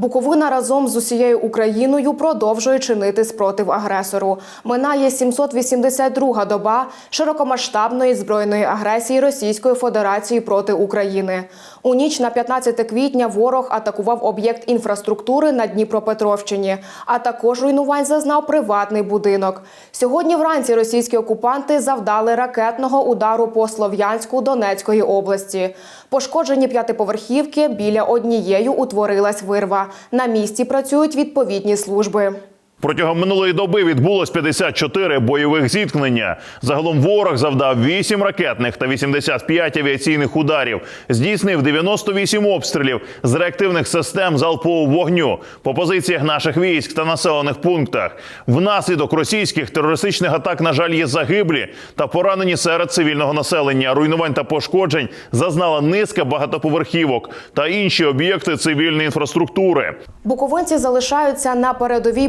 Буковина разом з усією Україною продовжує чинити спротив агресору. Минає 782-га доба широкомасштабної збройної агресії Російської Федерації проти України. У ніч на 15 квітня ворог атакував об'єкт інфраструктури на Дніпропетровщині, а також руйнувань зазнав приватний будинок. Сьогодні вранці російські окупанти завдали ракетного удару по Слов'янську Донецької області. Пошкоджені п'ятиповерхівки біля однієї утворилась вирва. На місці працюють відповідні служби. Протягом минулої доби відбулось 54 бойових зіткнення. Загалом ворог завдав 8 ракетних та 85 авіаційних ударів, здійснив 98 обстрілів з реактивних систем залпового вогню по позиціях наших військ та населених пунктах. Внаслідок російських терористичних атак, на жаль, є загиблі та поранені серед цивільного населення. Руйнувань та пошкоджень зазнала низка багатоповерхівок та інші об'єкти цивільної інфраструктури. Буковинці залишаються на передовій